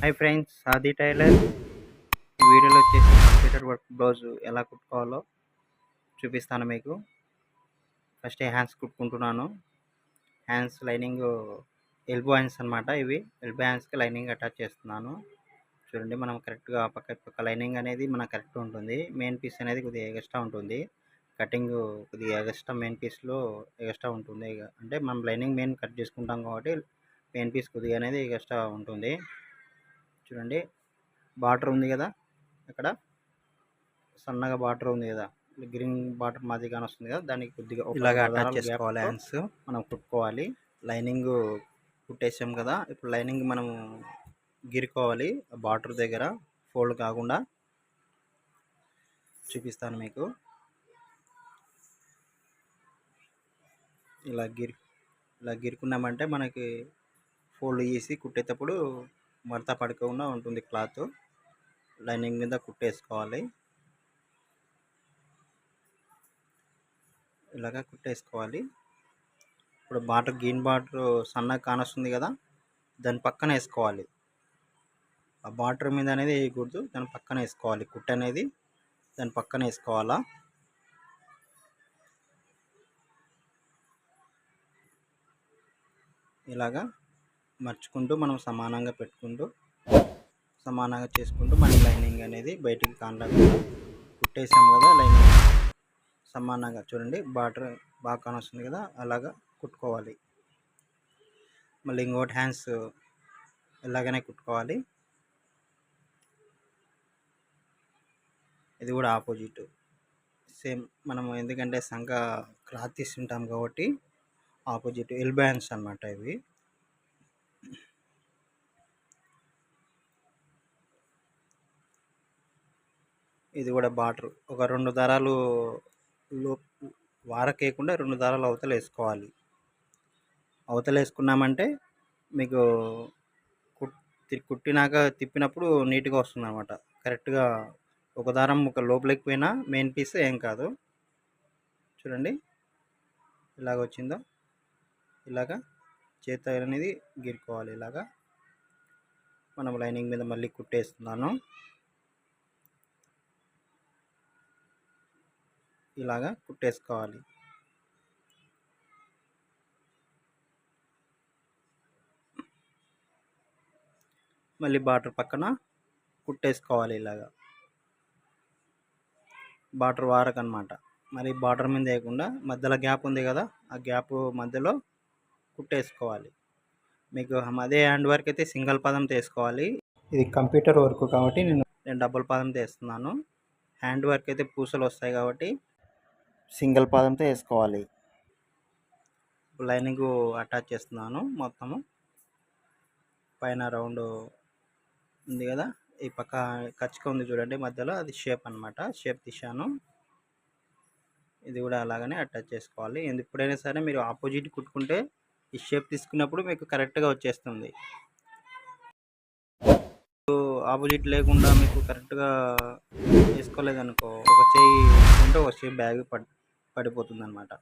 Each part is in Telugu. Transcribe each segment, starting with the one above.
హాయ్ ఫ్రెండ్స్ ఆది టైలర్ వీడియోలో వచ్చేసి కంప్యూటర్ వర్క్ బ్లౌజ్ ఎలా కుట్టుకోవాలో చూపిస్తాను మీకు. ఫస్ట్ హ్యాండ్స్ కుట్టుకుంటున్నాను. హ్యాండ్స్ లైనింగ్ ఎల్బో హ్యాండ్స్ అనమాట ఇవి. ఎల్బో హ్యాండ్స్కి లైనింగ్ అటాచ్ చేస్తున్నాను. చూడండి మనం కరెక్ట్గా పక్క పక్క లైనింగ్ అనేది మనకు కరెక్ట్ ఉంటుంది. మెయిన్ పీస్ అనేది కొద్దిగా ఎగస్ట్రా ఉంటుంది. కటింగ్ కొద్దిగా ఎగస్ట్రా మెయిన్ పీస్లో ఎగస్ట్రా ఉంటుంది. ఇక అంటే మనం లైనింగ్ మెయిన్ కట్ చేసుకుంటాం కాబట్టి మెయిన్ పీస్ కొద్దిగా అనేది ఎగస్ట్రా ఉంటుంది. చూడండి బార్డర్ ఉంది కదా అక్కడ. సన్నగా బార్డర్ ఉంది కదా. గ్రీన్ బార్డర్ మాది కానీ వస్తుంది కదా దానికి కొద్దిగా ఇలాగ అటాచ్ చేసుకోవాలి హ్యాండ్స్ మనం కుట్టుకోవాలి. లైనింగ్ కుట్టేసాం కదా ఇప్పుడు లైనింగ్ మనము గిరుకోవాలి బార్డర్ దగ్గర ఫోల్డ్ కాకుండా. చూపిస్తాను మీకు. ఇలా గిరి ఇలా గిరుకున్నామంటే మనకి ఫోల్డ్ చేసి కుట్టేటప్పుడు మడత పడకుండా ఉంటుంది క్లాత్. లైనింగ్ మీద కుట్టేసుకోవాలి. ఇలాగా కుట్టేసుకోవాలి. ఇప్పుడు బార్డర్ గ్రీన్ బార్డర్ సన్నగా కానొస్తుంది కదా దాని పక్కన వేసుకోవాలి. ఆ బార్డర్ మీద అనేది వేయకూడదు దాని పక్కన వేసుకోవాలి. కుట్ట అనేది దాని పక్కన వేసుకోవాలా? ఇలాగా మర్చుకుంటూ మనం సమానంగా పెట్టుకుంటూ సమానంగా చేసుకుంటూ మనం లైనింగ్ అనేది బయటికి కానరాకుండా కుట్టేసాం కదా లైనింగ్. సమానంగా చూడండి బార్డర్ బాగా కానొస్తుంది కదా అలాగా కుట్టుకోవాలి. మళ్ళీ ఇంకోటి హ్యాండ్స్ ఇలాగనే కుట్టుకోవాలి. ఇది కూడా ఆపోజిట్. సేమ్ మనం ఎందుకంటే సంఖ క్లాత్ తీసుకుంటాం కాబట్టి ఆపోజిట్ ఎల్బో హ్యాండ్స్ అనమాట ఇవి. ఇది కూడా బార్డర్. ఒక రెండు దారాలు లో వారకేయకుండా రెండు దారాలు అవతల వేసుకోవాలి. అవతల వేసుకున్నామంటే మీకు కుట్టినాక తిప్పినప్పుడు నీట్గా వస్తుంది అనమాట కరెక్ట్గా ఒక దారం ఒక లోపలికి పోయినా మెయిన్ పీస్ ఏం కాదు. చూడండి. ఇలాగ వచ్చిందో? ఇలాగా చేత అనేది గీరుకోవాలి ఇలాగా. మనం లైనింగ్ మీద మళ్ళీ కుట్టేస్తున్నాను. ఇలాగా కుట్టేసుకోవాలి. మళ్ళీ బార్డర్ పక్కన కుట్టేసుకోవాలి ఇలాగా. బార్డర్ వారకనమాట. మరి బార్డర్ మీద వేయకుండా మధ్యలో గ్యాప్ ఉంది కదా ఆ గ్యాప్ మధ్యలో కుట్టేసుకోవాలి. మీకు అదే హ్యాండ్ వర్క్ అయితే సింగిల్ పదం తీసుకోవాలి. ఇది కంప్యూటర్ వర్క్ కాబట్టి నేను నేను డబుల్ పదం తీస్తున్నాను. హ్యాండ్ వర్క్ అయితే పూసలు వస్తాయి కాబట్టి సింగిల్ పాదంతో వేసుకోవాలి. లైనింగ్ అటాచ్ చేస్తున్నాను మొత్తము. పైన రౌండ్ ఉంది కదా ఈ పక్క కచ్చిక ఉంది చూడండి మధ్యలో అది షేప్ అనమాట షేప్ తీశాను. ఇది కూడా అలాగనే అటాచ్ చేసుకోవాలి. ఎప్పుడైనా సరే మీరు ఆపోజిట్ కుట్టుకుంటే ఈ షేప్ తీసుకున్నప్పుడు మీకు కరెక్ట్గా వచ్చేస్తుంది. ఆపోజిట్ లేకుండా మీకు కరెక్ట్గా వేసుకోలేదనుకో ఒక చేయి ఉంటే ఒక చేయి బ్యాగ్ పడుతుంది పడిపోతుంది అనమాట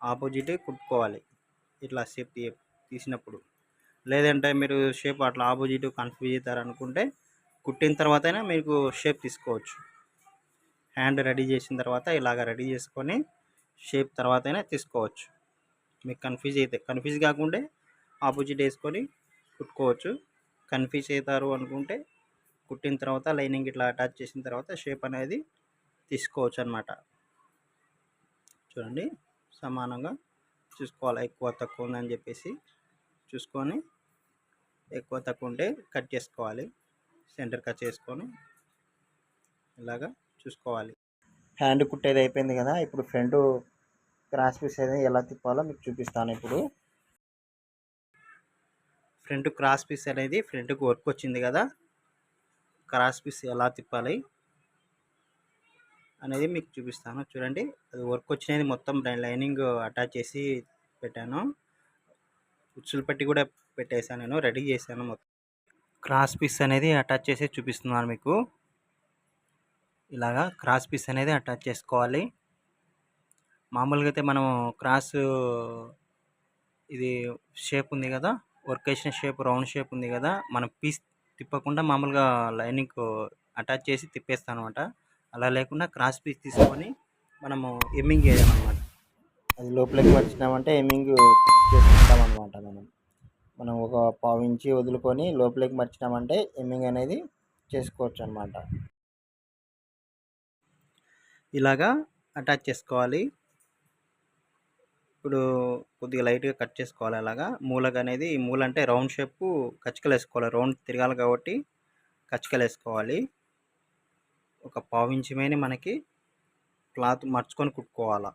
ఆపోజిట్ కుట్టుకోవాలి. ఇట్లా షేప్ తీ తీసినప్పుడు. లేదంటే మీరు షేప్ అట్లా ఆపోజిట్ కన్ఫ్యూజ్ అవుతారనుకుంటే కుట్టిన తర్వాతైనా మీకు షేప్ తీసుకోవచ్చు. హ్యాండ్ రెడీ చేసిన తర్వాత ఇలాగ రెడీ చేసుకొని షేప్ తర్వాతైనా తీసుకోవచ్చు. మీకు కన్ఫ్యూజ్ అయితే కన్ఫ్యూజ్ కాకుండా ఆపోజిట్ వేసుకొని కుట్టుకోవచ్చు. కన్ఫ్యూజ్ అవుతారు అనుకుంటే కుట్టిన తర్వాత లైనింగ్ ఇట్లా అటాచ్ చేసిన తర్వాత షేప్ అనేది తీసుకోవచ్చు అనమాట చూడండి. సమానంగా చూసుకోవాలి. ఎక్కువ తక్కువ ఉందని చెప్పేసి చూసుకొని ఎక్కువ తక్కువ ఉంటే కట్ చేసుకోవాలి. సెంటర్ కట్ చేసుకొని ఇలాగా చూసుకోవాలి. హ్యాండ్ కుట్టేది అయిపోయింది కదా ఇప్పుడు ఫ్రంట్ క్రాస్ పీస్ అనేది ఎలా తిప్పాలో మీకు చూపిస్తాను ఇప్పుడు. ఫ్రంట్ క్రాస్ పీస్ అనేది ఫ్రంట్కి వర్క్ వచ్చింది కదా క్రాస్ పీస్ ఎలా తిప్పాలి? అనేది మీకు చూపిస్తాను. చూడండి. అది వర్క్ వచ్చినది మొత్తం లైనింగ్ అటాచ్ చేసి పెట్టాను. ఉచ్చులు పెట్టి కూడా పెట్టేశాను నేను. రెడీ చేశాను మొత్తం. క్రాస్ పీస్ అనేది అటాచ్ చేసి చూపిస్తున్నాను మీకు. ఇలాగా క్రాస్ పీస్ అనేది అటాచ్ చేసుకోవాలి. మామూలుగా అయితే మనం క్రాస్ ఇది షేప్ ఉంది కదా? వర్క్ వేసిన షేప్ రౌండ్ షేప్ ఉంది కదా? మనం పీస్ తిప్పకుండా మామూలుగా లైనింగ్ అటాచ్ చేసి తిప్పేస్తాను అనమాట అలా లేకుండా క్రాస్ పీస్ తీసుకొని మనము ఎమ్మింగ్ చేయాలన్నమాట. అది లోపలికి వచ్చినామంటే ఎమ్మింగ్ చేసుకుంటాం అనమాట మనం. మనం ఒక పావు ఇంచి వదులుకొని లోపలికి మర్చినామంటే ఎమ్మింగ్ అనేది చేసుకోవచ్చు అనమాట ఇలాగా అటాచ్ చేసుకోవాలి. ఇప్పుడు కొద్దిగా లైట్గా కట్ చేసుకోవాలి అలాగా. మూలగా అనేది మూల అంటే రౌండ్ షేప్ కచ్చికలు వేసుకోవాలి. రౌండ్ తిరగాలి కాబట్టి కచ్చికలు వేసుకోవాలి. ఒక పావించి మనకి క్లాత్ మర్చుకొని కుట్టుకోవాలి.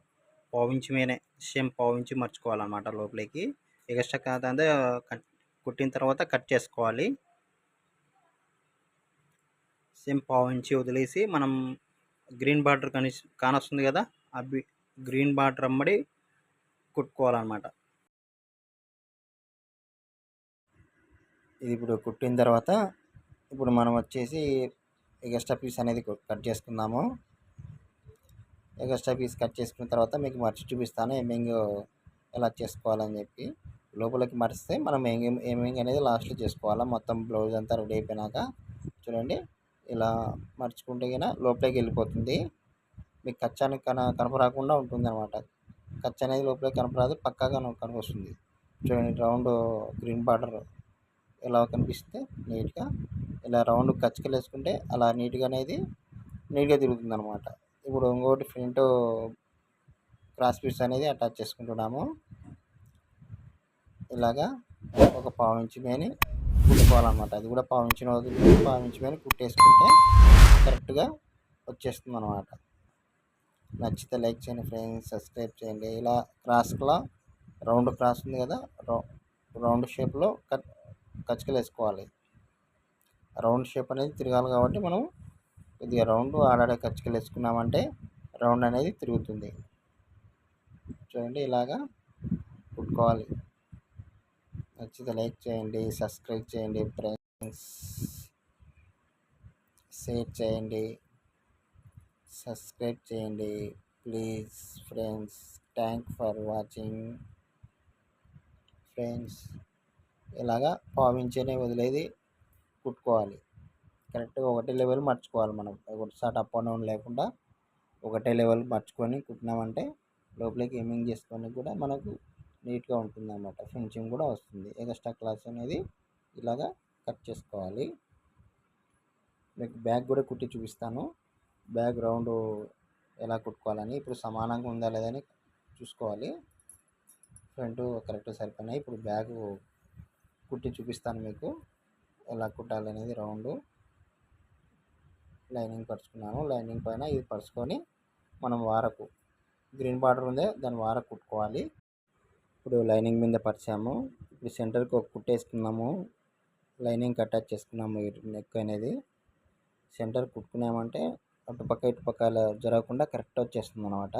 పావించి మీదనే సేమ్ పావించి మర్చుకోవాలన్నమాట లోపలికి. ఎక్స్ట్రా క్లాత్ అంతా కట్ కుట్టిన తర్వాత కట్ చేసుకోవాలి. సేమ్ పావించి వదిలేసి మనం గ్రీన్ బార్డర్ కని కానొస్తుంది కదా ఆ గ్రీన్ బార్డర్ అమ్మడి కుట్టుకోవాలన్నమాట. ఇది ఇప్పుడు కుట్టిన తర్వాత ఇప్పుడు మనం వచ్చేసి ఎగస్ట్రా పీస్ అనేది కట్ చేసుకుందాము. ఎగస్ట్రా పీస్ కట్ చేసుకున్న తర్వాత మీకు మర్చి చూపిస్తాను ఏమేంగ్ ఎలా చేసుకోవాలని చెప్పి. లోపలికి మరిస్తే మనం ఏమేంగ్ అనేది లాస్ట్లో చేసుకోవాలి. మొత్తం బ్లౌజ్ అంతా రెడీ అయిపోయినాక చూడండి ఇలా మర్చుకుంటే కన్నా లోపలికి వెళ్ళిపోతుంది. మీకు కచ్చానికి కన కనపరాకుండా ఉంటుంది అనమాట కచ్చ అనేది లోపలికి కనపరాదు పక్కాగా కనిపిస్తుంది చూడండి రౌండ్ గ్రీన్ బార్డర్. ఎలా కనిపిస్తే నీట్గా ఇలా రౌండ్ కచ్చకలు వేసుకుంటే అలా నీట్గా అనేది నీట్గా తిరుగుతుంది అనమాట ఇప్పుడు ఇంకోటి ఫ్రంట్ క్రాస్ పీస్ అనేది అటాచ్ చేసుకుంటున్నాము. ఇలాగా ఒక పావు ఇంచు మేని కుట్టుకోవాలన్నమాట. అది కూడా పావు ఇంచుని వదిలి పావు ఇంచు మేని కుట్టేసుకుంటే కరెక్ట్గా వచ్చేస్తుంది అనమాట నచ్చితే లైక్ చేయండి ఫ్రెండ్స్ సబ్స్క్రైబ్ చేయండి. ఇలా క్రాస్లో రౌండ్ క్రాస్ ఉంది కదా రౌండ్ షేప్లో కట్ కచ్చకలు వేసుకోవాలి రౌండ్ షేప్ అనేది తిరగాలి కాబట్టి మనం కొద్దిగా రౌండ్ ఆడాడే కచ్చకలు వేసుకున్నామంటే రౌండ్ అనేది తిరుగుతుంది. చూడండి ఇలాగా కుట్టుకోవాలి. నచ్చితే లైక్ చేయండి సబ్స్క్రైబ్ చేయండి ఫ్రెండ్స్. షేర్ చేయండి సబ్స్క్రైబ్ చేయండి please friends. Thank for watching friends. ఇలాగా పావించేనే వదిలేది కుట్టుకోవాలి. కరెక్ట్గా ఒకటే లెవెల్ మర్చుకోవాలి మనం. ఒకసారి అప్ అండ్ డౌన్ లేకుండా ఒకటే లెవెల్ మర్చుకొని కుట్టినామంటే లోపలికి ఏమింగ్ చేసుకొని కూడా మనకు నీట్గా ఉంటుంది అన్నమాట ఫినిషింగ్ కూడా వస్తుంది. ఎక్స్ట్రా క్లాస్ అనేది ఇలాగా కట్ చేసుకోవాలి. మీకు బ్యాగ్ కూడా కుట్టి చూపిస్తాను. బ్యాగ్ రౌండ్ ఎలా కుట్టుకోవాలని ఇప్పుడు సమానంగా ఉందా లేదని చూసుకోవాలి. ఫ్రంట్ కరెక్ట్ సరిపోయినాయి. ఇప్పుడు బ్యాగ్ కుట్టి చూపిస్తాను మీకు. ఎలా కుట్టాలి అనేది రౌండ్ లైనింగ్ పరుచుకున్నాను. లైనింగ్ పైన ఇది పరుచుకొని మనం వారకు గ్రీన్ బార్డర్ ఉందే దాని వారకు కుట్టుకోవాలి. ఇప్పుడు లైనింగ్ మీద పరిచాము. ఇప్పుడు సెంటర్కి ఒక కుట్టేసుకున్నాము. లైనింగ్ అటాచ్ చేసుకున్నాము నెక్ అనేది. సెంటర్ కుట్టుకున్నామంటే అటుపక్క ఇటుపక్క జరగకుండా కరెక్ట్ వచ్చేస్తుంది అనమాట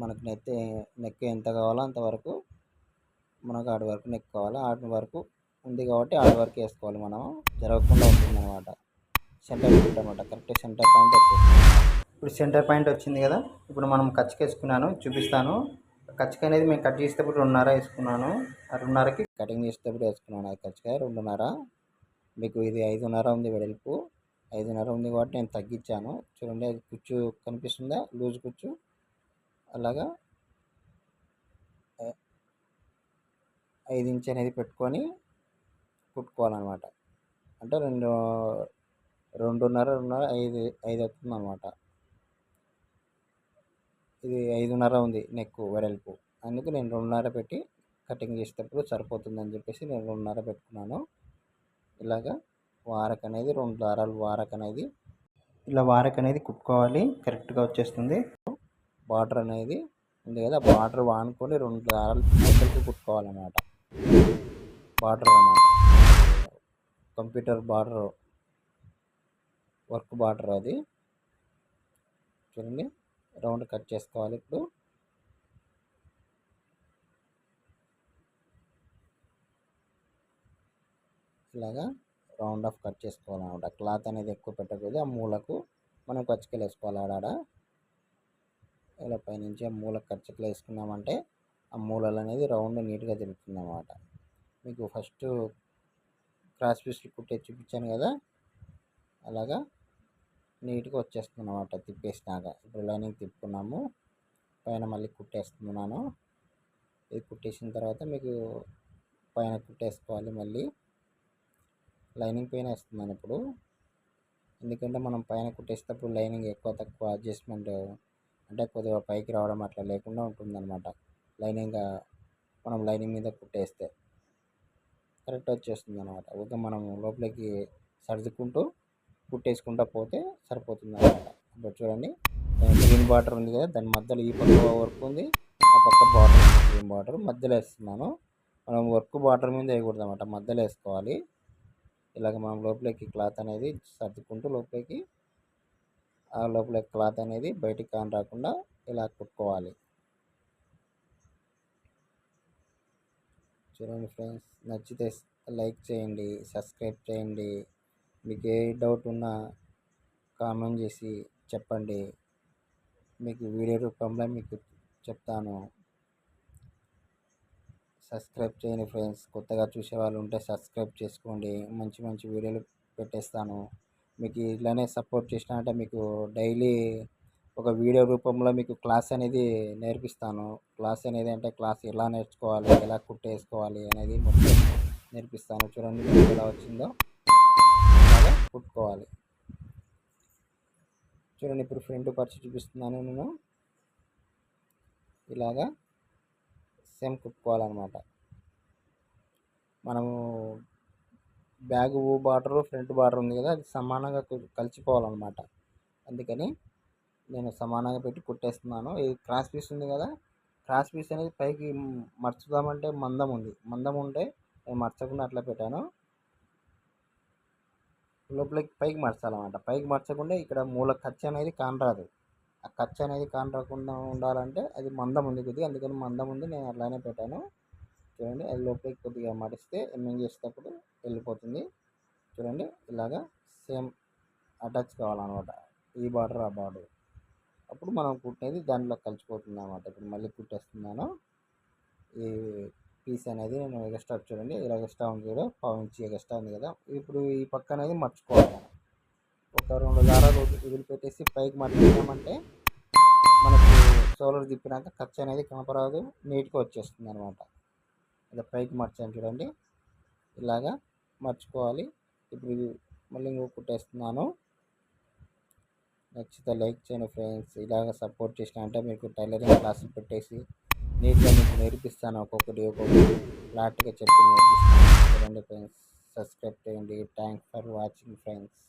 మనకు నెత్తి నెక్ ఎంత కావాలో అంతవరకు మనకు ఆడ వరకు నెక్ కావాలి. ఆడి వరకు ఉంది కాబట్టి ఆడ వరకు వేసుకోవాలి మనం. జరగకుండా ఉంటుంది అనమాట సెంటర్ పాయింట్ అనమాట కరెక్ట్ సెంటర్ పాయింట్ వచ్చేస్తుంది. ఇప్పుడు సెంటర్ పాయింట్ వచ్చింది కదా. ఇప్పుడు మనం కచ్చిక వేసుకున్నాను. చూపిస్తాను. కచ్చిక అనేది మేము కట్ చేసేటప్పుడు రెండున్నర వేసుకున్నాను. ఆ రెండున్నరకి కటింగ్ చేసేటప్పుడు వేసుకున్నాను అది కచ్చిక. రెండున్నర. మీకు ఇది ఐదున్నర ఉంది వెడల్పు. ఐదున్నర ఉంది కాబట్టి నేను తగ్గించాను. చూడండి అది కుచ్చు కనిపిస్తుందా? లూజ్ కుచ్చు. అలాగా ఐదు ఇంచ్ అనేది పెట్టుకొని కుట్టుకోవాలన్నమాట. అంటే రెండు రెండున్నర రెండున్నర ఐదు ఐదు అవుతుంది అనమాట ఇది ఐదున్నర ఉంది నెక్ వెడల్పు. అందుకు నేను రెండున్నర పెట్టి కటింగ్ చేసేటప్పుడు సరిపోతుందని చెప్పేసి నేను రెండున్నర పెట్టుకున్నాను. ఇలాగా వారక్ అనేది రెండు దారాలు వారక్ అనేది ఇలా వారక్ అనేది కుట్టుకోవాలి. కరెక్ట్గా వచ్చేస్తుంది. బార్డర్ అనేది ఉంది కదా బార్డర్ వానుకొని రెండు దారాలు కుట్టుకోవాలన్నమాట. బార్డర్ అన్నమాట. కంప్యూటర్ బార్డర్ వర్క్ బార్డర్ అది. చూడండి రౌండ్ కట్ చేసుకోవాలి ఇప్పుడు. ఇలాగా రౌండ్ ఆఫ్ కట్ చేసుకోవాలన్నమాట. క్లాత్ అనేది ఎక్కువ పెట్టకూడదు. ఆ మూలకు మనం కచ్చికలు వేసుకోవాలి ఆడాడ ఇలా పైనుంచి ఆ మూల కచ్చికలు వేసుకున్నామంటే ఆ మూలలు అనేది రౌండ్ నీట్గా తిరుగుతుంది అన్నమాట మీకు ఫస్ట్ క్రాస్ పీస్లు కుట్టే చూపించాను కదా? అలాగా నీట్గా వచ్చేస్తుంది అనమాట తిప్పేసినాక. ఇప్పుడు లైనింగ్ తిప్పుకున్నాము. పైన మళ్ళీ కుట్టేస్తున్నాను. ఇది కుట్టేసిన తర్వాత మీకు పైన కుట్టేసుకోవాలి మళ్ళీ. లైనింగ్ పైన వేస్తున్నాను ఇప్పుడు. ఎందుకంటే మనం పైన కుట్టేసేటప్పుడు లైనింగ్ ఎక్కువ తక్కువ అడ్జస్ట్మెంట్ అంటే కొద్దిగా పైకి రావడం అట్లా లేకుండా ఉంటుందన్నమాట. లైనింగ్ మనం లైనింగ్ మీద కుట్టేస్తే. కరెక్ట్ వచ్చేస్తుంది అనమాట ఊరికే మనం లోపలికి సర్దుకుంటూ కుట్టేసుకుంటూ పోతే సరిపోతుంది అనమాట ఇప్పుడు చూడండి గ్రీన్ బార్డర్ ఉంది కదా దాని మధ్యలో ఈ పక్క వర్క్ ఉంది ఆ పక్క బార్డర్ గ్రీన్ బార్డర్ మధ్యలో వేస్తున్నాను. మనం వర్క్ బార్డర్ మీద వేయకూడదు అనమాట మధ్యలో వేసుకోవాలి. ఇలాగ మనం లోపలికి క్లాత్ అనేది సర్దుకుంటూ లోపలికి ఆ లోపల క్లాత్ అనేది బయటికి కాని రాకుండా ఇలా కుట్టుకోవాలి. చూడండి ఫ్రెండ్స్. నచ్చితే లైక్ చేయండి సబ్స్క్రైబ్ చేయండి. మీకు ఏ డౌట్ ఉన్నా కామెంట్ చేసి చెప్పండి. మీకు వీడియో రూపంలో మీకు చెప్తాను. సబ్స్క్రైబ్ చేయండి ఫ్రెండ్స్. కొత్తగా చూసే వాళ్ళు ఉంటే సబ్స్క్రైబ్ చేసుకోండి. మంచి మంచి వీడియోలు పెట్టేస్తాను. మీకు ఇలానే సపోర్ట్ చేసిన అంటే మీకు డైలీ ఒక వీడియో రూపంలో మీకు క్లాస్ అనేది నేర్పిస్తాను. క్లాస్ అనేది అంటే క్లాస్ ఎలా నేర్చుకోవాలి ఎలా కుట్టేసుకోవాలి అనేది మొత్తం నేర్పిస్తాను. చూడండి ఎలా వచ్చిందో. అలా కుట్టుకోవాలి. చూడండి ఇప్పుడు ఫ్రంట్ పరిచి చూపిస్తున్నాను నేను. ఇలాగా సేమ్ కుట్టుకోవాలన్నమాట. మనము బ్యాగ్ బార్డరు ఫ్రంట్ బార్డర్ ఉంది కదా అది సమానంగా కలిసిపోవాలన్నమాట. అందుకని నేను సమానంగా పెట్టి కుట్టేస్తున్నాను. ఇది క్రాస్ పీస్ ఉంది కదా క్రాస్ పీస్ అనేది పైకి మర్చుదామంటే మందం ఉంది. మందం ఉంటే నేను మర్చకుండా అట్లా పెట్టాను. లోపలికి పైకి మర్చాలన్నమాట. పైకి మర్చకుండా ఇక్కడ మూల ఖర్చు అనేది కానరాదు. ఆ ఖర్చు అనేది కానరాకుండా ఉండాలంటే అది మందం ఉంది కొద్దిగా. అందుకని మందం ఉంది నేను అట్లానే పెట్టాను. చూడండి అది లోపలికి కొద్దిగా మడిస్తే ఎమ్మింగ్ చేసేటప్పుడు వెళ్ళిపోతుంది. చూడండి ఇలాగా సేమ్ అటాచ్ కావాలన్నమాట. ఈ బార్డర్ ఆ బార్డర్. అప్పుడు మనం కుట్టేది దాంట్లో కలిసిపోతుంది అన్నమాట ఇప్పుడు మళ్ళీ కుట్టేస్తున్నాను. ఈ పీస్ అనేది నేను ఎగస్ట్రా చూడండి. ఇలా ఎగస్ట్రా ఉంది కదా పావు ఇంచి ఎగస్ట్రా ఉంది కదా. ఇప్పుడు ఈ పక్క అనేది మర్చుకోవాలి ఒక రెండు దారాలు వదిలిపెట్టేసి పైకి మర్చిపోయామంటే మనకు సోలర్ తిప్పినాక ఖర్చు అనేది కనపరాదు. నీట్గా వచ్చేస్తుంది అనమాట ఇలా పైకి మర్చాను చూడండి. ఇలాగా మర్చుకోవాలి. ఇప్పుడు మళ్ళీ ఇంకో కుట్టేస్తున్నాను. నచ్చితే లైక్ చేయండి ఫ్రెండ్స్. ఇలాగ సపోర్ట్ చేసిన అంటే మీకు టైలరింగ్ క్లాసులు పెట్టేసి నీట్గా మీకు నేర్పిస్తాను. ఒక్కొక్కటి ఒక్కొక్కటి ఫ్లాట్గా చెప్పి నేర్పిస్తాను. చూడండి ఫ్రెండ్స్ సబ్స్క్రైబ్ చేయండి. Thanks for watching friends.